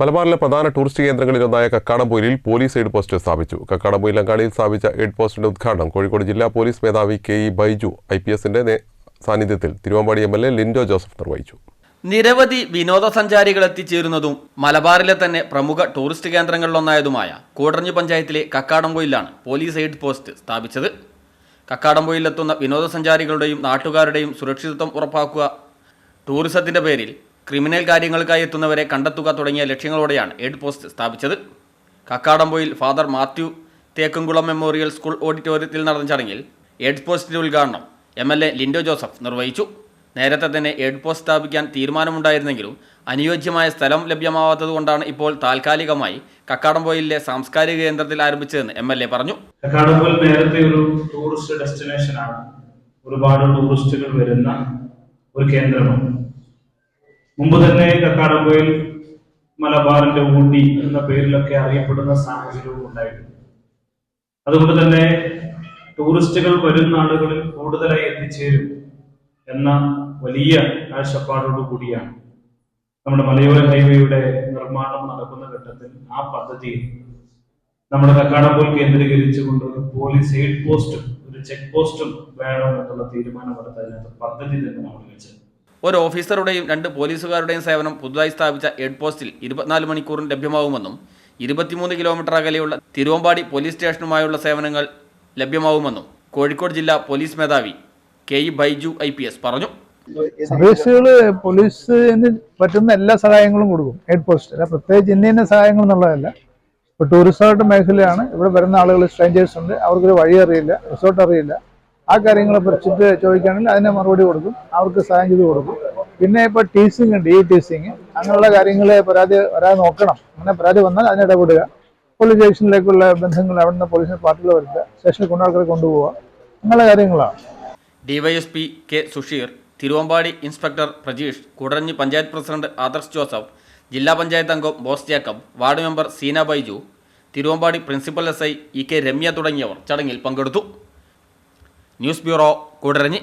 മലബാറിലെ പ്രധാന ടൂറിസ്റ്റ് കേന്ദ്രങ്ങളിലൊന്നായ കക്കാടംപൊയിലിൽ പോലീസ് എയ്ഡ് പോസ്റ്റ് സ്ഥാപിച്ചു. കക്കാടംപൊയിൽ അങ്ങാടിയിൽ സ്ഥാപിച്ച എയ്ഡ് പോസ്റ്റിന്റെ ഉദ്ഘാടനം കോഴിക്കോട് ജില്ലാ പോലീസ് മേധാവി K E Baiju I P എസിന്റെ സാന്നിധ്യത്തിൽ Thiruvambady M L A Lindo Joseph നിർവഹിച്ചു. നിരവധി വിനോദസഞ്ചാരികൾ എത്തിച്ചേരുന്നതും മലബാറിലെ തന്നെ പ്രമുഖ ടൂറിസ്റ്റ് കേന്ദ്രങ്ങളിലൊന്നായതുമായ കൂടഞ്ഞു പഞ്ചായത്തിലെ കക്കാടംപൊയിലാണ് പോലീസ് എയ്ഡ് പോസ്റ്റ് സ്ഥാപിച്ചത്. കക്കാടംപൊയിലെത്തുന്ന വിനോദസഞ്ചാരികളുടെയും നാട്ടുകാരുടെയും സുരക്ഷിതത്വം ഉറപ്പാക്കുക ടൂറിസത്തിന്റെ പേരിൽ ക്രിമിനൽ കാര്യങ്ങൾക്കായി എത്തുന്നവരെ കണ്ടെത്തുക തുടങ്ങിയ ലക്ഷ്യങ്ങളോടെയാണ് എയ്ഡ് പോസ്റ്റ് സ്ഥാപിച്ചത്. Kakkadampoyil father Mathew Thekkumkulam memorial school ഓഡിറ്റോറിയത്തിൽ നടന്ന ചടങ്ങിൽ എയ്ഡ് പോസ്റ്റിന്റെ ഉദ്ഘാടനം M L A Lindo Joseph നിർവഹിച്ചു. നേരത്തെ തന്നെ എയ്ഡ് പോസ്റ്റ് സ്ഥാപിക്കാൻ തീരുമാനമുണ്ടായിരുന്നെങ്കിലും അനുയോജ്യമായ സ്ഥലം ലഭ്യമാവാത്തതുകൊണ്ടാണ് ഇപ്പോൾ താൽക്കാലികമായി കക്കാടംപോയിലെ സാംസ്കാരിക കേന്ദ്രത്തിൽ ആരംഭിച്ചതെന്ന് എം എൽ എ പറഞ്ഞു. കക്കാടംപോയിൽ നേരത്തെ ഒരു ടൂറിസ്റ്റ് ഡെസ്റ്റിനേഷൻ ആണ് ഒരുപാട് ടൂറിസ്റ്റുകൾ വരുന്ന ഒരു കേന്ദ്രമാണ്. മുമ്പ് തന്നെ കക്കാടംപൊയിൽ മലബാറിന്റെ ഊട്ടി എന്ന പേരിലൊക്കെ അറിയപ്പെടുന്ന സാഹചര്യവും ഉണ്ടായിരുന്നു. അതുകൊണ്ട് തന്നെ ടൂറിസ്റ്റുകൾ വരുന്ന ആളുകളിൽ കൂടുതലായി എത്തിച്ചേരും എന്ന വലിയ കാഴ്ചപ്പാടോടു കൂടിയാണ് നമ്മുടെ മലയോര ഹൈവേയുടെ നിർമ്മാണം നടക്കുന്ന ഘട്ടത്തിൽ ആ പദ്ധതി നമ്മുടെ കക്കാടംപോൽ കേന്ദ്രീകരിച്ചുകൊണ്ട് ഒരു പോലീസ് എയ്ഡ് പോസ്റ്റും ഒരു ചെക്ക് പോസ്റ്റും വേണം എന്നുള്ള തീരുമാനമെടുത്തതിനകത്ത് പദ്ധതി തന്നെ നമ്മൾ വെച്ചത് ഒരു ഓഫീസറുടെയും രണ്ട് പോലീസുകാരുടെയും സേവനം പുതുതായി സ്ഥാപിച്ച ഹെഡ് പോസ്റ്റിൽ ഇരുപത്തിനാല് മണിക്കൂറും ലഭ്യമാവുമെന്നും ഇരുപത്തിമൂന്ന് കിലോമീറ്റർ അകലെയുള്ള തിരുവമ്പാടി പോലീസ് സ്റ്റേഷനുമായുള്ള സേവനങ്ങൾ ലഭ്യമാവുമെന്നും കോഴിക്കോട് ജില്ലാ പോലീസ് മേധാവി K E Baiju I P S പറഞ്ഞു. സർവീസുകൾ പോലീസിന് പറ്റുന്ന എല്ലാ സഹായങ്ങളും കൊടുക്കും ഹെഡ് പോസ്റ്റ്. പ്രത്യേകിച്ച് ഇന്ന സഹായങ്ങൾ എന്നുള്ളതല്ല. ഇപ്പോൾ ടൂറിസമായിട്ട് മേഖലയാണ്. ഇവിടെ വരുന്ന ആളുകൾ സ്ട്രേഞ്ചേഴ്സ് ഉണ്ട്. അവർക്കൊരു വഴി അറിയില്ല റിസോർട്ട് അറിയില്ല. ആ കാര്യങ്ങളെ കുറിച്ചിട്ട് ചോദിക്കുകയാണെങ്കിൽ അതിനെ മറുപടി കൊടുക്കും. അവർക്ക് സഹായം ചെയ്ത് കൊടുക്കും. പിന്നെ ഇപ്പോൾ ടീസിങ് ഉണ്ട്. ഈ ടീസിങ് അങ്ങനെയുള്ള കാര്യങ്ങളെ പരാതി വരാതെ നോക്കണം. അങ്ങനെ പരാതി വന്നാൽ അതിന് ഇടപെടുക. പോലീസ് സ്റ്റേഷനിലേക്കുള്ള ബന്ധങ്ങൾ അവിടെ നിന്ന് പോലീസിന് പാർട്ടികൾ വരുത്തുക. സ്റ്റേഷനിൽ കൊണ്ട ആൾക്കാരെ കൊണ്ടുപോവുക. അങ്ങനെയുള്ള കാര്യങ്ങളാണ്. DYSP K Susheer Thiruvambady inspector Prajeesh Koodaranji panchayat president Adarsh Joseph ജില്ലാ പഞ്ചായത്ത് അംഗം Bose Jacob ward member Seena Baiju Thiruvambady principal S I E K Ramya തുടങ്ങിയവർ ചടങ്ങിൽ പങ്കെടുത്തു. News bureau Koodaranji